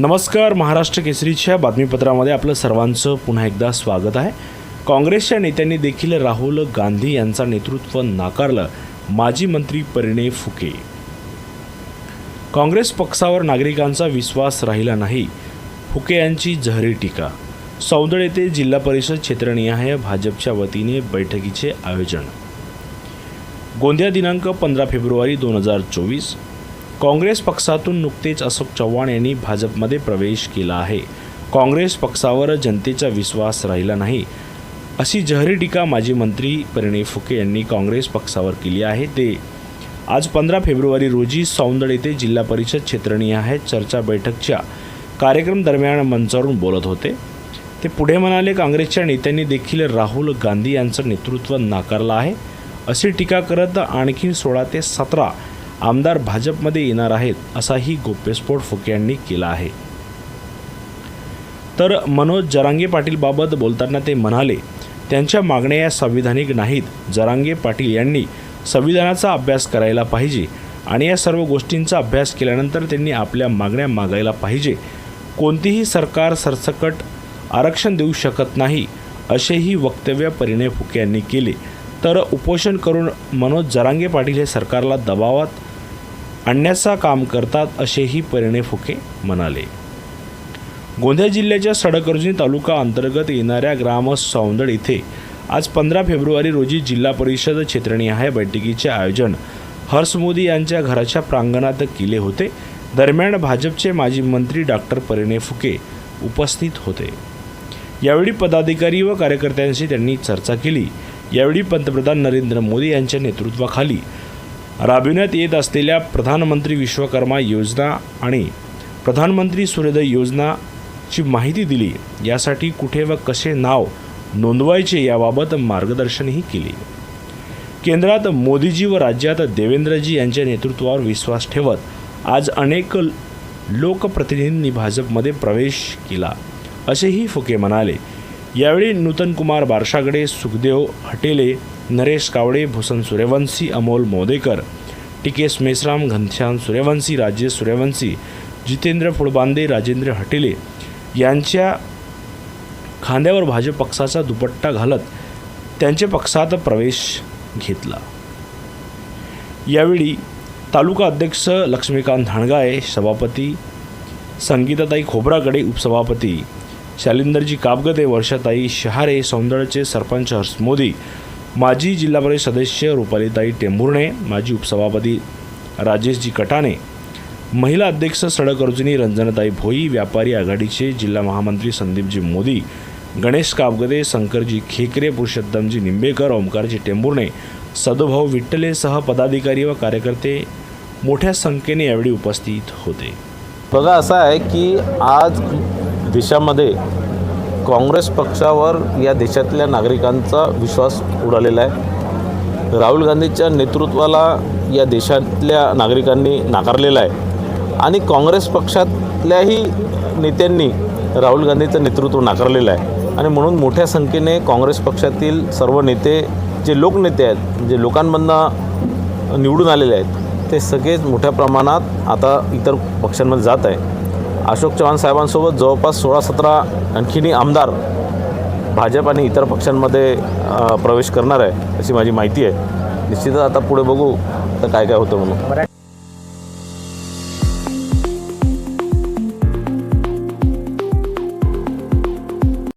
नमस्कार महाराष्ट्र केसरीच्या बातमीपत्रामध्ये आपलं सर्वांचं पुन्हा एकदा स्वागत आहे. काँग्रेसच्या नेत्यांनी देखील राहुल गांधी यांचा नेतृत्व नाकारलं. माजी मंत्री परिणय फुके. काँग्रेस पक्षावर नागरिकांचा विश्वास राहिला नाही. फुके यांची जहरी टीका. सौदळ येथे जिल्हा परिषद क्षेत्रनिहाय भाजपच्या वतीने बैठकीचे आयोजन. गोंदिया दिनांक पंधरा फेब्रुवारी दोन हजार चोवीस. काँग्रेस पक्षातून नुकतेच अशोक चव्हाण यांनी भाजपमध्ये प्रवेश केला आहे. काँग्रेस पक्षावर जनतेचा विश्वास राहिला नाही. अशी जहरी टीका माजी मंत्री परिणय फुके यांनी काँग्रेस पक्षावर केली आहे. ते आज पंधरा फेब्रुवारी रोजी सौंदड येथे जिल्हा परिषद क्षेत्रनिहाय चर्चा बैठकच्या कार्यक्रम दरम्यान मंचावरून बोलत होते. ते पुढे म्हणाले काँग्रेसच्या नेत्यांनी देखील राहुल गांधी यांचं नेतृत्व नाकारलं आहे. अशी टीका करत आणखी सोळा ते सतरा आमदार भाजपमध्ये येणार आहेत असाही गोप्यस्फोट फुके यांनी केला आहे. तर मनोज जरांगे पाटीलबाबत बोलताना ते म्हणाले त्यांच्या मागण्या या संविधानिक नाहीत. जरांगे पाटील यांनी संविधानाचा अभ्यास करायला पाहिजे आणि या सर्व गोष्टींचा अभ्यास केल्यानंतर त्यांनी आपल्या मागण्या मागायला पाहिजे. कोणतीही सरकार सरसकट आरक्षण देऊ शकत नाही असेही वक्तव्य परिणय फुके यांनी केले. तर उपोषण करून मनोज जरांगे पाटील हे सरकारला दबावात आणण्याचा काम करतात असेही परिणय फुके म्हणाले. गोंदिया जिल्ह्याच्या सडकर्जुनी तालुका अंतर्गत येणाऱ्या ग्राम सौंदड इथे आज पंधरा फेब्रुवारी रोजी जिल्हा परिषद क्षेत्रनिहाय बैठकीचे आयोजन हर्ष मोदी यांच्या घराच्या प्रांगणात केले होते. दरम्यान भाजपचे माजी मंत्री डॉक्टर परिणय फुके उपस्थित होते. यावेळी पदाधिकारी व कार्यकर्त्यांशी त्यांनी चर्चा केली. यावेळी पंतप्रधान नरेंद्र मोदी यांच्या नेतृत्वाखाली राबविण्यात येत असलेल्या प्रधानमंत्री विश्वकर्मा योजना आणि प्रधानमंत्री सूर्योदय योजनाची माहिती दिली यासाठी कुठे व कसे नाव नोंदवायचे याबाबत मार्गदर्शनही केले. केंद्रात मोदीजी व राज्यात देवेंद्रजी यांच्या नेतृत्वावर विश्वास ठेवत आज अनेक लोकप्रतिनिधींनी भाजपमध्ये प्रवेश केला असेही फुके म्हणाले. यावेळी नूतन कुमार बारशागडे सुखदेव हटेले नरेश कावडे भूषण सूर्यवंशी अमोल मोदेकर टिकेश मेश्राम घनश्याम सूर्यवंशी राजेश सूर्यवंशी जितेंद्र फुडबांदे राजेंद्र हटेले यांच्या खांद्यावर भाजप पक्षाचा दुपट्टा घालत त्यांच्या पक्षात प्रवेश घेतला. यावेळी तालुका अध्यक्ष लक्ष्मीकांत धाणगाळे सभापती संगीताताई खोबराकडे उपसभापती शालिंदरजी काबगदे वर्षाताई शहारे सौंदर्यचे सरपंच हर्ष मोदी माजी जिल्हा परिषद सदस्य रुपालीताई टेंभुर्णे माजी उपसभापती राजेशजी कटाणे महिला अध्यक्ष सडक अर्जुनी रंजनताई भोई व्यापारी आघाडीचे जिल्हा महामंत्री संदीपजी मोदी गणेश काबगदे शंकरजी खेकरे पुरुषोत्तमजी निंबेकर ओंकारजी टेंभुर्णे सदुभाऊ विठ्ठलेसह पदाधिकारी व कार्यकर्ते मोठ्या संख्येने यावेळी उपस्थित होते. बघा असं आहे की आज देशामध्ये काँग्रेस पक्षावर या देशातल्या नागरिकांचा विश्वास उडालेला आहे. राहुल गांधीच्या नेतृत्वाला या देशातल्या नागरिकांनी नाकारलेला आहे. आणि काँग्रेस पक्षातल्याही नेत्यांनी राहुल गांधीचं नेतृत्व नाकारलेलं आहे. आणि म्हणून मोठ्या संख्येने काँग्रेस पक्षातील सर्व नेते जे लोकनेते आहेत जे लोकांमधनं निवडून आलेले आहेत ते सगळेच मोठ्या प्रमाणात आता इतर पक्षांमध्ये जात आहे अशोक चव्हाण साहेबांसोबत जवळपास सोळा सतरा आणखीनही आमदार भाजप आणि इतर पक्षांमध्ये प्रवेश करणार आहे अशी माझी माहिती आहे. निश्चितच आता पुढे बघू तर काय काय होतं म्हणून.